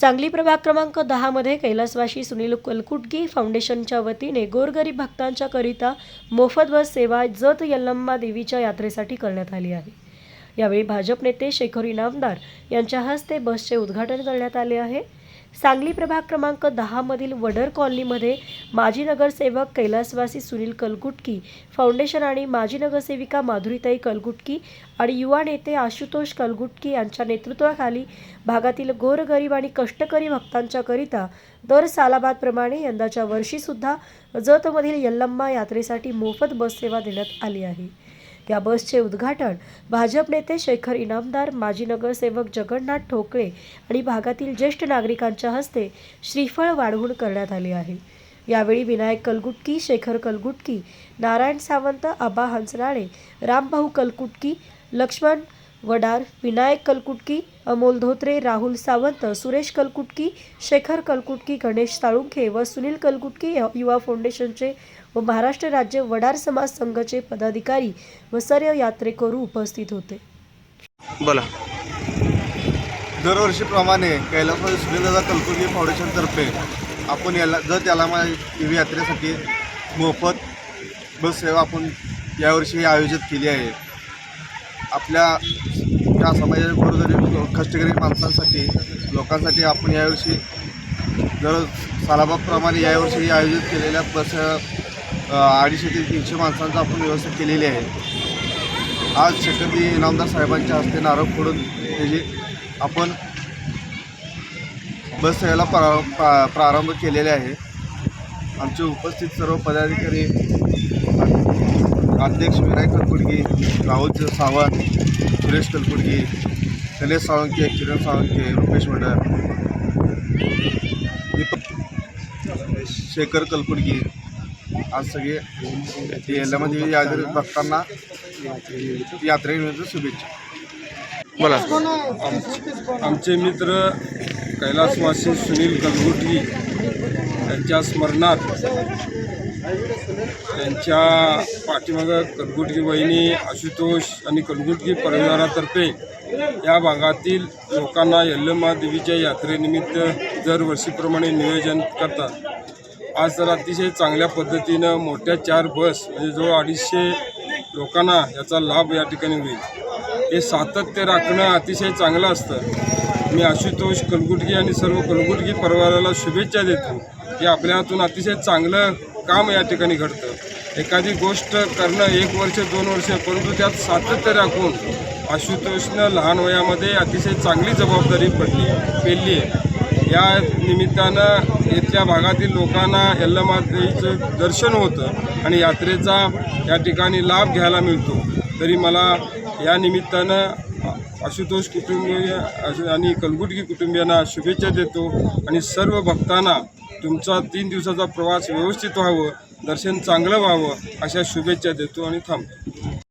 सांगली प्रभाग क्रमांक दहामध्ये कैलासवाशी सुनील कलकुटगी फाउंडेशनच्या वतीने गोरगरीब भक्तांच्या करिता मोफत बस सेवा जत यल्लम्मा देवीच्या यात्रेसाठी करण्यात आली आहे. यावेळी भाजप नेते शेखर इनामदार यांच्या हस्ते बसचे उद्घाटन करण्यात आले आहे. सांगली प्रभाग क्रमांक दहामधील वडर कॉलनीमध्ये माजी नगरसेवक कैलासवासी सुनील कलगुटकी फाउंडेशन आणि माजी नगरसेविका माधुरीताई कलगुटकी आणि युवा नेते आशुतोष कलगुटकी यांच्या नेतृत्वाखाली भागातील गोरगरीब आणि कष्टकरी भक्तांच्याकरिता दर सालाबादप्रमाणे यंदाच्या वर्षीसुद्धा जतमधील यल्लम्मा यात्रेसाठी मोफत बस सेवा देण्यात आली आहे. या बसचे उद्घाटन भाजप नेते शेखर इनामदार माजी नगरसेवक जगन्नाथ ठोकळे आणि भागातील ज्येष्ठ नागरिकांच्या हस्ते श्रीफळ वाढवून करण्यात आले आहे. यावेळी विनायक कलगुटकी शेखर कलगुटकी नारायण सावंत आबा हंसराळे रामभाऊ कलकुटकी लक्ष्मण वडार विनायक कलकुटकी अमोल धोत्रे राहुल सावंत सुरेश कलकुटकी शेखर कलकुटकी गणेश साळुंखे व सुनील कलकुटकी युवा फाउंडेशनचे व महाराष्ट्र राज्य वडार समाज संघाचे पदाधिकारी व सर्व यात्रेकरू उपस्थित होते. बोला. दरवर्षीप्रमाणे कैलासवासी सुरेंद्रदा कलकुर्गी फाउंडेशनतर्फे आपण याला जत याला देवी यात्रेसाठी मोफत बस सेवा आपण यावर्षी आयोजित केली आहे. आपल्या त्या समाजाच्या कष्टकरी माणसांसाठी लोकांसाठी आपण यावर्षी दर सालाबाबप्रमाणे यावर्षी आयोजित केलेल्या बस अडीचशे ते तीनशे माणसांचा आपण व्यवस्था केलेली आहे. आज छत्रपती इनामदार साहेबांच्या हस्ते नारळ फोडून त्याची आपण बस सेवेला प्रा प्रा प्रारंभ केलेले आहे. आमचे उपस्थित सर्व पदाधिकारी अध्यक्ष विनायक कलकुडगी राहुल सावंत सुरेश कलकुडगी गणेश साळुंके किरण साळुंके रुपेश वडर दीपक शेखर कलकुडगी आज सगळे येल्लामध्ये यात्रे भक्तांना यात्रेनिमित्त शुभेच्छा. बोला. आमचे मित्र कैलासवासी सुनील गलगुटी यांच्या स्मरणात त्यांच्या पाठीमागं कलगुटगी वहिनी आशुतोष आणि कलगुटगी परिवारातर्फे या भागातील लोकांना यल्लमा देवीच्या यात्रेनिमित्त दरवर्षीप्रमाणे नियोजन करतात. आज तर अतिशय चांगल्या पद्धतीनं मोठ्या चार बस म्हणजे जो अडीचशे लोकांना याचा लाभ या ठिकाणी होईल. हे सातत्य राखणं अतिशय चांगलं असतं. मी आशुतोष कलगुटगी आणि सर्व कलगुटगी परिवाराला शुभेच्छा देतो. की आपल्या हातून अतिशय चांगलं काम या ठिकाणी घडतं. एखादी गोष्ट करणं एक वर्ष दोन वर्ष परंतु त्यात सातत्य राखून आशुतोषनं लहान वयामध्ये अतिशय चांगली जबाबदारी पडली पेलली आहे. या निमित्तानं इथल्या भागातील लोकांना यल्लमातेचं दर्शन होतं आणि यात्रेचा या ठिकाणी लाभ घ्यायला मिळतो. तरी मला या निमित्तानं आशुतोष कुटुंबीय आणि कलगुटगी कुटुंबियांना शुभेच्छा देतो आणि सर्व भक्तांना तुमचा तीन दिवसाचा प्रवास व्यवस्थित व्हावं दर्शन चांगलं व्हावं अशा शुभेच्छा देतो आणि थांबतो.